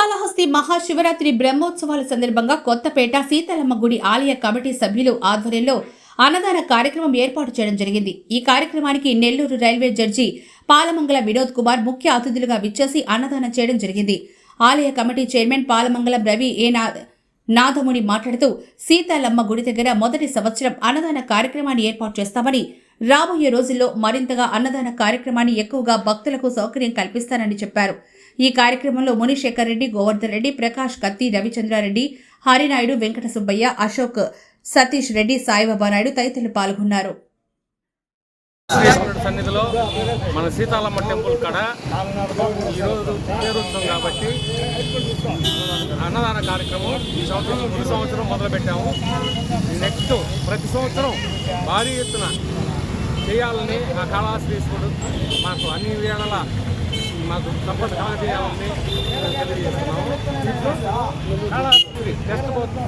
శ్రీకాళహస్తి మహాశివరాత్రి బ్రహ్మోత్సవాల సందర్భంగా కొత్తపేట సీతాలమ్మ గుడి ఆలయ కమిటీ సభ్యులు ఆధ్వర్యంలో అన్నదాన కార్యక్రమం ఏర్పాటు చేయడం జరిగింది. ఈ కార్యక్రమానికి నెల్లూరు రైల్వే జడ్జి పాలమంగళ వినోద్ కుమార్ ముఖ్య అతిథులుగా విచ్చేసి అన్నదానం చేయడం జరిగింది. ఆలయ కమిటీ చైర్మన్ పాలమంగళం రవి ఏ నా నాథముని మాట్లాడుతూ సీతాలమ్మ గుడి దగ్గర మొదటి సంవత్సరం అన్నదాన కార్యక్రమాన్ని ఏర్పాటు చేస్తామని రాబోయే రోజుల్లో మరింతగా అన్నదాన కార్యక్రమాన్ని ఎక్కువగా భక్తులకు సౌకర్యం కల్పిస్తానని చెప్పారు. ఈ కార్యక్రమంలో మునిశేఖర్ రెడ్డి గోవర్ధన్ రెడ్డి ప్రకాష్ కత్తి రవిచంద్రారెడ్డి హరినాయుడు వెంకట సుబ్బయ్య అశోక్ సతీష్ రెడ్డి సాయిబాబా నాయుడు తదితరులు పాల్గొన్నారు. సన్నిధిలో మన సీతాలమ్మ టెంపుల్ కడ ఈరోజు పేరుత్సవం కాబట్టి అన్నదాన కార్యక్రమం ఈ సంవత్సరం ఈ సంవత్సరం మొదలుపెట్టాము. నెక్స్ట్ ప్రతి సంవత్సరం భారీ ఎత్తున చేయాలని ఆ కాళాశ్రీశ్వరుడు మాకు అన్ని వేళల మాకు కలగజేయాలని మేము తెలియజేస్తున్నాము టెస్ట్ పోతు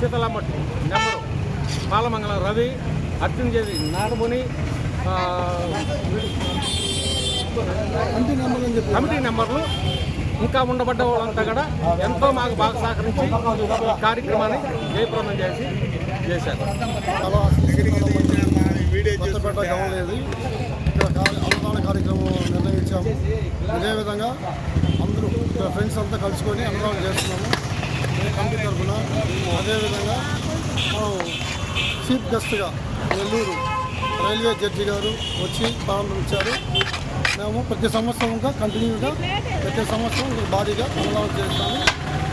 సీతాలమ్మ నెంబరు బాలమంగళం రవి అర్జున్ చేసి నాగముని కమిటీ నెంబర్లు ఇంకా ఉండబడ్డ వాళ్ళంతా కూడా ఎంతో మాకు బాగా సహకరించి ఈ కార్యక్రమాన్ని జయప్రదం చేసి చేశారు. కొత్తపేట కావలేదు ఇక్కడ కా- అన్నదాన కార్యక్రమం నిర్ణయించాము అదేవిధంగా అందరూ ఫ్రెండ్స్ అంతా కలుసుకొని అన్నదానం చేస్తున్నాము. కమిటీ తరఫున అదేవిధంగా మనం చీఫ్ గెస్ట్గా నెల్లూరు రైల్వే జడ్జి గారు వచ్చి ప్రారంభించారు మేము ప్రతి సంవత్సరం ఇంకా కంటిన్యూగా ప్రతి సంవత్సరం ఇంకా భారీగా అన్నదానం చేస్తాము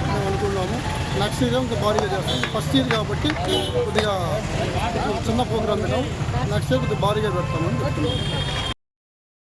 మేము అనుకున్నాము. నెక్స్ట్ ఇయర్ ఇంకా భారీగా చేస్తాం ఫస్ట్ ఇయర్ కాబట్టి కొద్దిగా చిన్న ప్రోగ్రామ్ పెట్టాం నెక్స్ట్ ఇయర్ కొద్దిగా భారీగా పెడతామని చెప్తున్నాము.